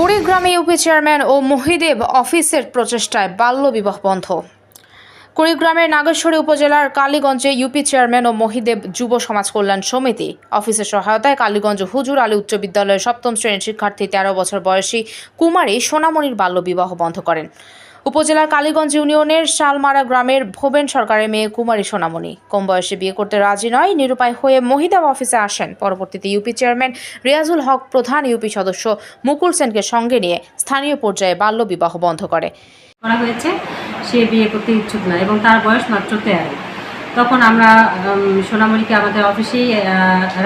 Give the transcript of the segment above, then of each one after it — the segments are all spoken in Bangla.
কুড়িগ্রামে ইউপি চেয়ারম্যান ও মহিদেব অফিসের প্রচেষ্টায় বাল্যবিবাহ বন্ধ। কুড়িগ্রামের নাগেশ্বরী উপজেলার কালীগঞ্জে ইউপি চেয়ারম্যান ও মহিদেব যুব সমাজ কল্যাণ সমিতি অফিসের সহায়তায় কালীগঞ্জ হুজুর আলী উচ্চ বিদ্যালয়ের সপ্তম শ্রেণির শিক্ষার্থী তেরো বছর বয়সী কুমারী সোনামণির বাল্যবিবাহ বন্ধ করেন। উপজেলার কালীগঞ্জ ইউনিয়নের শালমারা গ্রামের ভোবেন সরকারের মেয়ে কুমারী সোনামণি। কম বয়সে বিয়ে করতে রাজি নয়, নিরুপায় হয়ে মহিদেব অফিসে আসেন। পরবর্তীতে ইউপি চেয়ারম্যান রিয়াজুল হক প্রধান ইউপি সদস্য মুকুল সেনকে সঙ্গে নিয়ে স্থানীয় পর্যায়ে বাল্য বিবাহ বন্ধ করে। করা হয়েছে, সে বিয়ে করতে ইচ্ছুক না এবং তার বয়স মাত্র তেরো। তখন আমরা সোনামণিকে আমাদের অফিসেই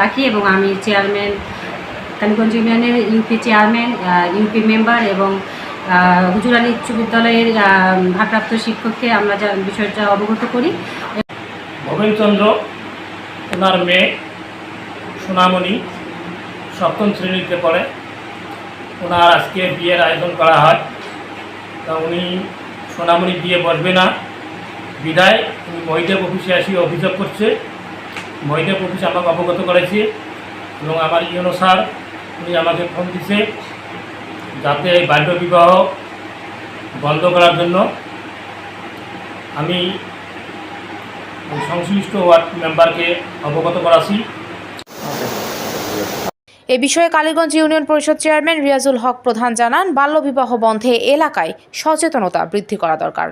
রাখি এবং আমি চেয়ারম্যান, কালীগঞ্জ ইউনিয়নের ইউপি চেয়ারম্যান ইউপি মেম্বার এবং হুজুর আলী উচ্চ বিদ্যালয়ের ভারপ্রাপ্ত শিক্ষককে আমরা যা বিষয়টা অবগত করি। ভবেনচন্দ্র ওনার মেয়ে সোনামণি সপ্তম শ্রেণীতে পড়ে। ওনার আজকে বিয়ের আয়োজন করা হয়। তা উনি সোনামণি বিয়ে বসবে না। বিদায়, উনি মহিদেব অফিসে আসি অভিযোগ করছে। মহিদেব অফিস আমাকে অবগত করেছে এবং আমার ইউনো স্যার, উনি আমাকে ফোন দিছে যাতে এই বাল্য বিবাহ বন্ধ করার জন্য আমি সংশ্লিষ্ট ওয়ার্ড মেম্বারকে অবগত করাছি এ বিষয়ে কালীগঞ্জ ইউনিয়ন পরিষদ চেয়ারম্যান রিয়াজুল হক প্রধান জানান, বাল্যবিবাহ বন্ধে এলাকায় সচেতনতা বৃদ্ধি করা দরকার।